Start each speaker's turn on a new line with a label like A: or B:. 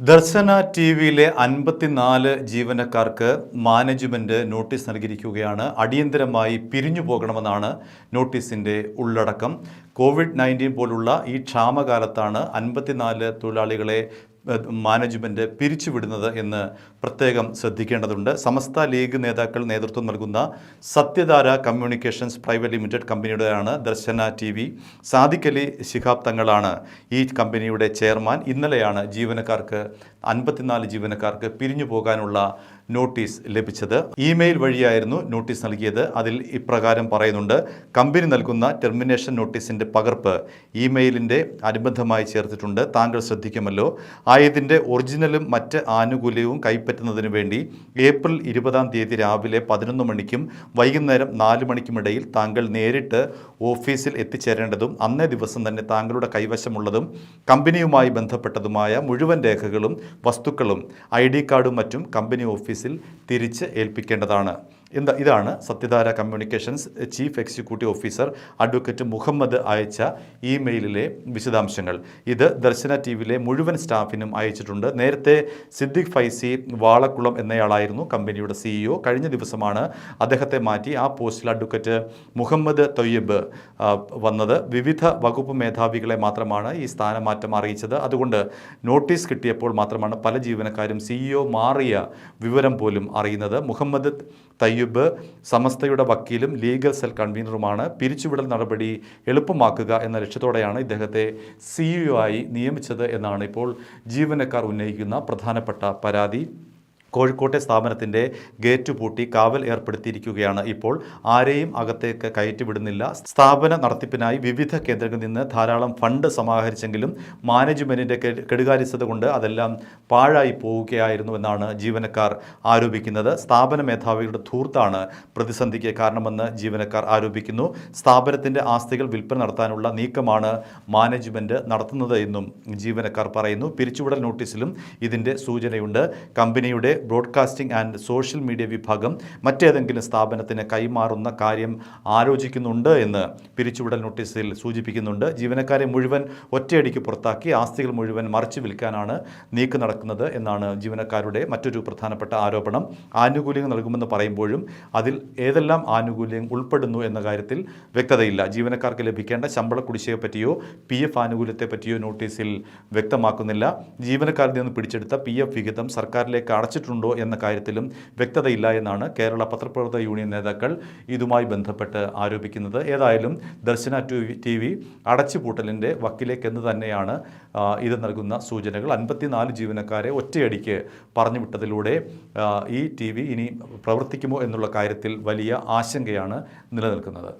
A: ദർശന T വിയിലെ അൻപത്തിനാല് ജീവനക്കാർക്ക് മാനേജ്മെന്റ് നോട്ടീസ് നൽകിയിരിക്കുകയാണ്. അടിയന്തരമായി പിരിഞ്ഞു പോകണമെന്നാണ് നോട്ടീസിന്റെ ഉള്ളടക്കം. കോവിഡ് നയന്റീൻ പോലുള്ള ഈ ക്ഷാമകാലത്താണ് അൻപത്തിനാല് തൊഴിലാളികളെ ഏഹ്, മാനേജ്മെന്റ് പിരിച്ചുവിടുന്നത് എന്ന് പ്രത്യേകം ശ്രദ്ധിക്കേണ്ടതുണ്ട്. സമസ്ത ലീഗ് നേതാക്കൾ നേതൃത്വം നൽകുന്ന സത്യധാര കമ്മ്യൂണിക്കേഷൻസ് പ്രൈവറ്റ് ലിമിറ്റഡ് കമ്പനിയുടെയാണ് ദർശന ടി വി. സാദിക്കലി ശിഹാബ് തങ്ങളാണ് ഈ കമ്പനിയുടെ ചെയർമാൻ. ഇന്നലെയാണ് ജീവനക്കാർക്ക് അൻപത്തിനാല് ജീവനക്കാർക്ക് പിരിഞ്ഞു പോകാനുള്ള നോട്ടീസ് ലഭിച്ചത്. ഇമെയിൽ വഴിയായിരുന്നു നോട്ടീസ് നൽകിയത്. അതിൽ ഇപ്രകാരം പറയുന്നുണ്ട് കമ്പനി നൽകുന്ന ടെർമിനേഷൻ നോട്ടീസിന്റെ പകർപ്പ് ഇമെയിലിന്റെ അനുബന്ധമായി ചേർത്തിട്ടുണ്ട്. താങ്കൾ ശ്രദ്ധിക്കുമല്ലോ. ആയതിന്റെ ഒറിജിനലും മറ്റ് ആനുകൂല്യവും കൈപ്പറ്റുന്നതിന് വേണ്ടി ഏപ്രിൽ ഇരുപതാം തീയതി രാവിലെ പതിനൊന്ന് മണിക്കും വൈകുന്നേരം നാല് മണിക്കുമിടയിൽ താങ്കൾ നേരിട്ട് ഓഫീസിൽ എത്തിച്ചേരേണ്ടതും അന്നേ ദിവസം തന്നെ താങ്കളുടെ കൈവശമുള്ളതും കമ്പനിയുമായി ബന്ധപ്പെട്ടതുമായ മുഴുവൻ രേഖകളും വസ്തുക്കളും ഐ ഡി കാർഡും മറ്റും കമ്പനി ഓഫീസിൽ തിരിച്ച് ഏൽപ്പിക്കേണ്ടതാണ്. എന്താ ഇതാണ് Sathyadhara communications chief executive officer advocate Muhammad അയച്ച ഇമെയിലിലെ വിശദാംശങ്ങൾ. ഇത് ദർശന ടി വിയിലെ മുഴുവൻ സ്റ്റാഫിനും അയച്ചിട്ടുണ്ട്. നേരത്തെ സിദ്ദിഖ് ഫൈസി വാളക്കുളം എന്നയാളായിരുന്നു കമ്പനിയുടെ സിഇഒ കഴിഞ്ഞ ദിവസമാണ് അദ്ദേഹത്തെ മാറ്റി ആ പോസ്റ്റിൽ അഡ്വക്കേറ്റ് മുഹമ്മദ് തൊയ്യബ് വന്നത്. വിവിധ വകുപ്പ് മേധാവികളെ മാത്രമാണ് ഈ സ്ഥാനമാറ്റം അറിയിച്ചത്. അതുകൊണ്ട് നോട്ടീസ് കിട്ടിയപ്പോൾ മാത്രമാണ് പല ജീവനക്കാരും സിഇഒ മാറിയ വിവരം പോലും അറിയുന്നത്. മുഹമ്മദ് തയ്യബ് സമസ്തയുടെ വക്കീലും ലീഗൽ സെൽ കൺവീനറുമാണ് പിരിച്ചുവിടൽ നടപടി എളുപ്പമാക്കുക എന്ന ലക്ഷ്യത്തോടെയാണ് ഇദ്ദേഹത്തെ സിഇഒ ആയി നിയമിച്ചത് എന്നാണ് ഇപ്പോൾ ജീവനക്കാർ ഉന്നയിക്കുന്ന പ്രധാനപ്പെട്ട പരാതി. കോഴിക്കോട്ടെ സ്ഥാപനത്തിന്റെ ഗേറ്റ് പൂട്ടി കാവൽ ഏർപ്പെടുത്തിയിരിക്കുകയാണ് ഇപ്പോൾ. ആരെയും അകത്തേക്ക് കയറ്റിവിടുന്നില്ല സ്ഥാപന നടത്തിപ്പിനായി വിവിധ കേന്ദ്രങ്ങളിൽ നിന്ന് ധാരാളം ഫണ്ട് സമാഹരിച്ചെങ്കിലും മാനേജ്മെന്റിന്റെ കെടുകാര്യസ്ഥത കൊണ്ട് അതെല്ലാം പാഴായി പോവുകയായിരുന്നു എന്നാണ് ജീവനക്കാർ ആരോപിക്കുന്നത്. സ്ഥാപന മേധാവികളുടെ ധൂർത്താണ് പ്രതിസന്ധിക്ക് കാരണമെന്ന് ജീവനക്കാർ ആരോപിക്കുന്നു. സ്ഥാപനത്തിന്റെ ആസ്തികൾ വിൽപ്പന നടത്താനുള്ള നീക്കമാണ് മാനേജ്മെന്റ് നടത്തുന്നത് എന്നും ജീവനക്കാർ പറയുന്നു. പിരിച്ചുവിടൽ നോട്ടീസിലും ഇതിന്റെ സൂചനയുണ്ട്. കമ്പനിയുടെ ബ്രോഡ്കാസ്റ്റിംഗ് ആൻഡ് സോഷ്യൽ മീഡിയ വിഭാഗം മറ്റേതെങ്കിലും സ്ഥാപനത്തിന് കൈമാറുന്ന കാര്യം ആലോചിക്കുന്നുണ്ട് എന്ന് പിരിച്ചുവിടൽ നോട്ടീസിൽ സൂചിപ്പിക്കുന്നുണ്ട്. ജീവനക്കാരെ മുഴുവൻ ഒറ്റയടിക്ക് പുറത്താക്കി ആസ്തികൾ മുഴുവൻ മറിച്ചു വിൽക്കാനാണ് നീക്കം നടക്കുന്നത് എന്നാണ് ജീവനക്കാരുടെ മറ്റൊരു പ്രധാനപ്പെട്ട ആരോപണം. ആനുകൂല്യങ്ങൾ നൽകുമെന്ന് പറയുമ്പോഴും അതിൽ ഏതെല്ലാം ആനുകൂല്യം ഉൾപ്പെടുന്നു എന്ന കാര്യത്തിൽ വ്യക്തതയില്ല. ജീവനക്കാർക്ക് ലഭിക്കേണ്ട ശമ്പള കുടിശ്ശിക പറ്റിയോ പി എഫ് ആനുകൂല്യത്തെ പറ്റിയോ നോട്ടീസിൽ വ്യക്തമാക്കുന്നില്ല. ജീവനക്കാരിൽ നിന്ന് പിടിച്ചെടുത്ത പി എഫ് വിഹിതം സർക്കാരിലേക്ക് അടച്ചിട്ടുണ്ടോ എന്ന കാര്യത്തിലും വ്യക്തതയില്ല എന്നാണ് കേരള പത്രപ്രവർത്തക യൂണിയൻ നേതാക്കൾ ഇതുമായി ബന്ധപ്പെട്ട് ആരോപിക്കുന്നത്. ഏതായാലും ദർശന ടി വി അടച്ചുപൂട്ടലിന്റെ വക്കിലേക്കെന്ന് തന്നെയാണ് ഇത് നൽകുന്ന സൂചനകൾ. അൻപത്തിനാല് ജീവനക്കാരെ ഒറ്റയടിക്ക് പറഞ്ഞു വിട്ടതിലൂടെ ഈ ടി ഇനി പ്രവർത്തിക്കുമോ എന്നുള്ള കാര്യത്തിൽ വലിയ ആശങ്കയാണ് നിലനിൽക്കുന്നത്.